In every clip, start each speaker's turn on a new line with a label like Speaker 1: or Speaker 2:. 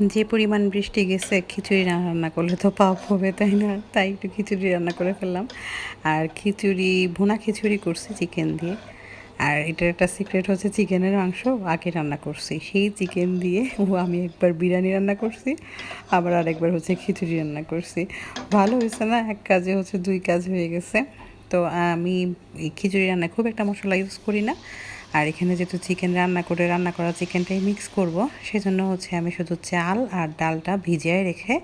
Speaker 1: যে পরিমাণ বৃষ্টি গেছে, খিচুড়ি রান্না করলে তো পাপ হবে, তাই না? তাই একটু খিচুড়ি রান্না করে ফেললাম। আর খিচুড়ি, ভুনা খিচুড়ি করছি চিকেন দিয়ে। আর এটার একটা সিক্রেট হচ্ছে চিকেনের মাংস আগে রান্না করছি। সেই চিকেন দিয়ে ও আমি একবার বিরিয়ানি রান্না করছি, আবার আরেকবার হচ্ছে খিচুড়ি রান্না করছি। ভালো হয়েছে না? এক কাজে হচ্ছে দুই কাজ হয়ে গেছে। তো আমি এই খিচুড়ি রান্নায় খুব একটা মশলা ইউজ করি না। আর এখানে যেহেতু চিকেন রান্না করে, রান্না করা চিকেনটাই মিক্স করব, সেজন্য হচ্ছে আমি শুধু চাল আর ডালটা ভিজিয়ে রেখে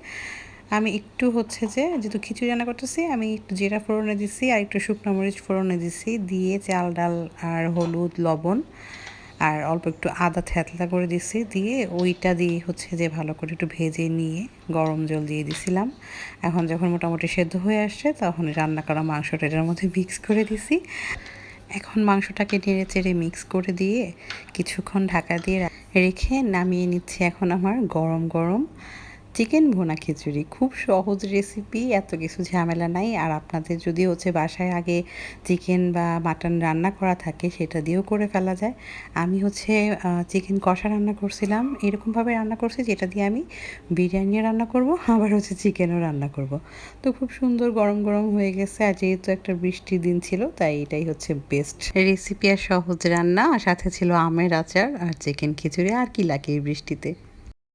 Speaker 1: আমি একটু হচ্ছে যে, যেহেতু খিচুড়ি রান্না করতেছি, আমি একটু জিরা ফোড়নে দিছি আর একটু শুকনো মরিচ ফোড়নে দিছি, দিয়ে চাল, ডাল আর হলুদ, লবণ আর অল্প একটু আদা থ্যাতলা করে দিছি, দিয়ে ওইটা দিয়ে হচ্ছে যে ভালো করে একটু ভেজে নিয়ে গরম জল দিয়ে দিছিলাম। এখন যখন মোটামুটি সেদ্ধ হয়ে আসছে, তখন রান্না করা মাংসটা এটার মধ্যে মিক্স করে দিছি। এখন মাংসটাকে নেড়ে চেড়ে মিক্স করে দিয়ে কিছুক্ষণ ঢাকা দিয়ে রেখে নামিয়ে নিচ্ছি এখন আমার গরম গরম চিকেন ভোনা খিচুড়ি, খুব সহজ রেসিপি এত কিছু ঝামেলা নাই। আর আপনাদের যদি হচ্ছে বাসায় আগে চিকেন বা মাটন রান্না করা থাকে, সেটা দিয়েও করে ফেলা যায়। আমি হচ্ছে চিকেন কষা রান্না করছিলাম, এরকমভাবে রান্না করছি যেটা দিয়ে আমি বিরিয়ানিও রান্না করব, আবার হচ্ছে চিকেনও রান্না করব। তো খুব সুন্দর গরম গরম হয়ে গেছে, আর যেহেতু একটা বৃষ্টির দিন ছিল, তাই এটাই হচ্ছে বেস্ট রেসিপি আর সহজ রান্না, আর সাথে ছিল আমের আচার আর চিকেন খিচুড়ি আর কি লাগে এই বৃষ্টিতে।